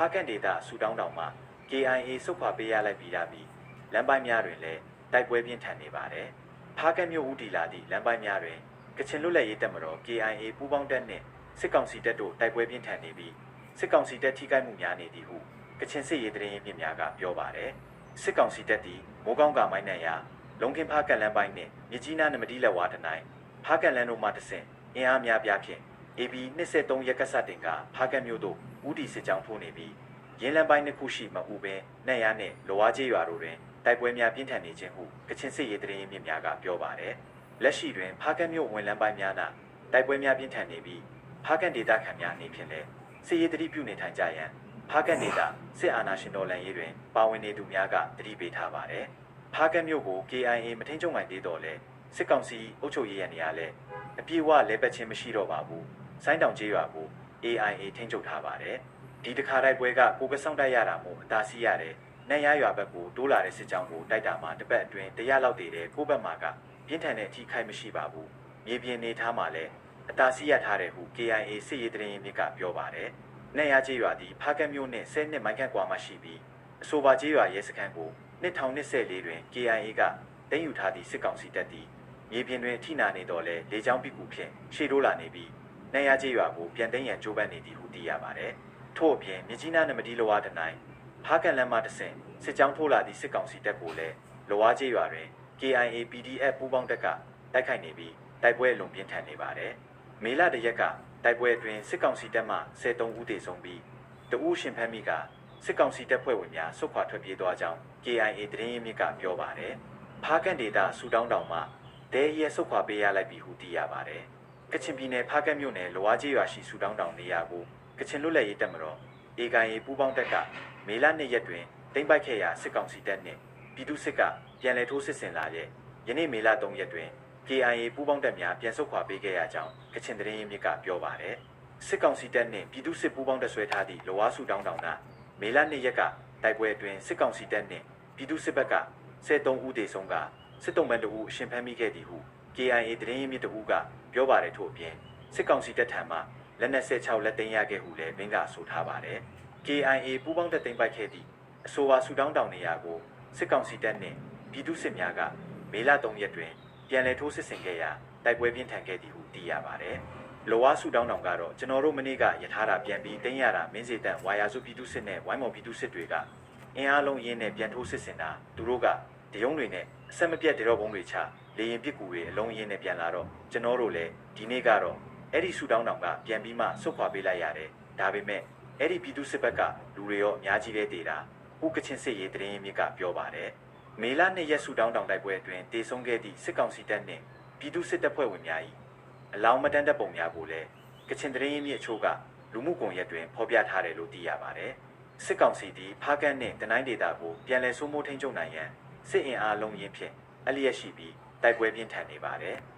ဖားကန်ဒေတာဆူတောင်းတောင်မှာ KIA စုတ်ခွာပေးရလိုက်ပြီးတာပြီးလမ်းပိုင်းများတွင်လည်းတိုက်ပွဲပြင်းထန်နေပါတယ်။ဖားကန်မြို့ဦးတီလာသည့်လမ်းပိုင်းများတွင်ကချင်လွတ်လပ်ရေးတပ်မတော် KIA ပူးပေါင်းတပ်နှင့်စစ်ကောင်စီတပ်တို့တိုက်ပွဲပြင်းထန်နေပြီးစစ်ကောင်စီတပ်ထိခိုက်မှုများနေသည်ဟုကချင်စစ်ရေးတရင်မြစ်များကပြောပါတယ်။စစ်ကောင်စီတပ်သည်မိုးကောင်းကမိုင်းနံရာလုံခင်ဖားကန်လမ်းပိုင်းနှင့်မြကြီးနားနမဒီလက်ဝါးတနိုင်ဖားကန်လမ်းတို့မှတဆင့်အင်အားများပြားဖြင့် AB 23ရက်ကစတင်ကဖားကန်မြို့သို့ဦးတီစစ်ကြောင်းထိုးနေပြီးရင်းလန်းပိုင်းတစ်ခုရှိမအူပင်နဲ့ရနဲ့လောဝါကျေးရွာတို့တွင်တိုက်ပွဲများပြင်းထန်နေခြင်းဟုကချင်စစ်ရေးတရင်မြစ်များကပြောပါတယ်။လက်ရှိတွင်ဖားကန်မြို့ဝင်လန်းပိုင်းများ၌တိုက်ပွဲများပြင်းထန်နေပြီးဖားကန်ဒေသခံများအနေဖြင့်လည်းစစ်ရေးတတိပြုနေထိုင်ကြရန်ဖားကန်ဒေသစစ်အာဏာရှင်တော်လှန်ရေးတွင်ပါဝင်နေသူများကတတိပေးထားပါတယ်။ဖားကန်မြို့ကို KIA မထင်းချုပ်နိုင်သေးတော့လဲစစ်ကောင်စီအုပ်ချုပ်ရေးရန်နေရာလဲအပြေအဝလဲပတ်ခြင်းမရှိတော့ပါဘူး။ ဆိုင်းတောင်ကျေးရွာကို AIA ထိန်းချုပ်ထားပါတယ်။ဒီတခါတိုက်ပွဲကကိုကဆောင်တိုက်ရတာမို့အသာစီးရတယ်။နိုင်ရရွာဘက်ကိုတိုးလာတဲ့စစ်ကြောင်းကိုတိုက်တာမှာတစ်ပတ်အတွင်းတရလောက်တည်တဲ့ကိုဘက်မှာကပြင်းထန်တဲ့အထိခိုက်မရှိပါဘူး။မြေပြင်နေထားမှာလည်းအသာစီးရထားတဲ့ဟု KIA စစ်ရေးတရင်မြစ်ကပြောပါတယ်။နိုင်ရကျေးရွာသည်ဖားကတ်မြို့နဲ့10နှစ်မိုင်ခန့်ကွာမှရှိပြီးအဆိုပါကျေးရွာရဲစခန်းကို2024တွင် KIA ကတင်ယူထားသည့်စစ်ကောင်စီတပ်သည်မြေပြင်တွင်အထိနာနေတော့လဲလေကြောင်းပစ်ကူဖြင့်ရှေ့တိုးလာနေပြီး နိုင်ရကျေးရွာကိုပြန်သိမ်းရန်ကြိုးပမ်းနေသည်ဟုသိရပါတယ်။ထို့အပြင်မြကြီးနားနမဒီလဝါတနိုင်ဖားကန်လမ်းမတဆင့်စစ်ကြောင်းထိုးလာသည့်စစ်ကောင်စီတပ်ကိုလည်းလဝါကျေးရွာတွင် KIA PDF ပူးပေါင်းတပ်ကတိုက်ခိုက်နေပြီးတိုက်ပွဲအလုံးပြင်းထန်နေပါတယ်။မေလတရက်ကတိုက်ပွဲအတွင်းစစ်ကောင်စီတပ်မှ73ဦးသေဆုံးပြီးတဦးရှင်ဖမ်းမိကစစ်ကောင်စီတပ်ဖွဲ့ဝင်များဆုတ်ခွာထွက်ပြေးသွားကြောင်း KIA သတင်းရင်းမြစ်ကပြောပါတယ်။ဖားကန်ဒေတာဆူတောင်းတောင်မှဒဲရဲဆုတ်ခွာပေးရလိုက်ပြီဟုသိရပါတယ်။ ကချင်ပြည်နယ်ဖားကန်မြို့နယ်လဝါကျေးရွာရှိဆူတောင်းတောင်နေရာကိုကချင်လွတ်လပ်ရေးတပ်မတော်အေကန်ရေးပူးပေါင်းတပ်ကမေလ2ရက်တွင်တိမ့်ပိုက်ခဲ့ရာစစ်ကောင်စီတပ်နှင့်ပြည်သူစစ်ကပြန်လည်ထိုးစစ်ဆင်လာတဲ့ယနေ့မေလ3ရက်တွင် KIA ပူးပေါင်းတပ်များပြန်ဆုတ်ခွာပေးခဲ့ရကြောင်းကချင်သတင်းရင်းမြစ်ကပြောပါတယ်စစ်ကောင်စီတပ်နှင့်ပြည်သူစစ်ပူးပေါင်းတပ်ဆွဲထားသည့်လဝါစုတောင်းတောင်ကမေလ2ရက်ကတိုက်ပွဲအတွင်းစစ်ကောင်စီတပ်နှင့်ပြည်သူစစ်ဘက်က73ဦးသေဆုံးကစစ်တုံးမန်တအူအရှင်ဖမ်းမိခဲ့သည်ဟု KIA သတင်းရင်းမြစ်တအူကပြောပါတယ်ထို့အပြင်စစ်ကောင်စီတပ်ထံမှလက်နက်16လက်သိမ်းရခဲ့ဟုလည်းမင်းကဆိုထားပါတယ်။ KIA ပူးပေါင်းတပ်သိမ်းပိုက်ခဲ့သည့်အဆိုပါဆူတောင်းတောင်နေရာကိုစစ်ကောင်စီတပ်နှင့်ပြည်သူစစ်များကမေလ3ရက်တွင်ပြန်လည်ထိုးစစ်ဆင်ခဲ့ရာတိုက်ပွဲပြင်းထန်ခဲ့သည်ဟုသိရပါတယ်။လောဝါဆူတောင်းတောင်ကတော့ကျွန်တော်တို့မနေ့ကယထာတာပြန်ပြီးသိမ်းရတာမင်းစေတန်ဝါယာစုပြည်သူစစ်နဲ့ဝိုင်းမော်ပြည်သူစစ်တွေကအင်အားလုံးရင်းနဲ့ပြန်ထိုးစစ်ဆင်တာသူတို့ကတရုံးတွေနဲ့အဆက်မပြတ်တရောပုံးတွေချ လေရင်ပစ်ကူတွေအလုံးရင်းနဲ့ပြန်လာတော့ကျွန်တော်တို့လည်းဒီနေ့ကတော့အဲ့ဒီဆူတောင်းတောင်ကပြန်ပြီးမှဆွတ်ခွာပေးလိုက်ရတယ်။ဒါပေမဲ့အဲ့ဒီပြည်သူစစ်ဘက်ကလူတွေရောအများကြီးလေးတေတာဥကချင်းစစ်ရေးတရင်မြစ်ကပြောပါတယ်။မေလနှစ်ရက်ဆူတောင်းတောင်တိုက်ပွဲအတွင်းတေဆုံးခဲ့သည့်စစ်ကောင်စီတပ်နှင့်ပြည်သူစစ်တပ်ဖွဲ့ဝင်များ၏အလောင်းမတန်းတပ်ပုံများကိုလည်းကချင်တရင်မြစ်အချို့ကလူမှုကွန်ရက်တွင်ဖော်ပြထားတယ်လို့သိရပါတယ်။စစ်ကောင်စီသည်ဖားကန့်နှင့်တနိုင်းဒေတာကိုပြန်လည်စိုးမိုးထိန်းချုပ်နိုင်ရန်စစ်အင်အားလုံးရင်းဖြင့်အလျက်ရှိပြီး တိုက်ပွဲပြင်းထန်နေပါတယ်။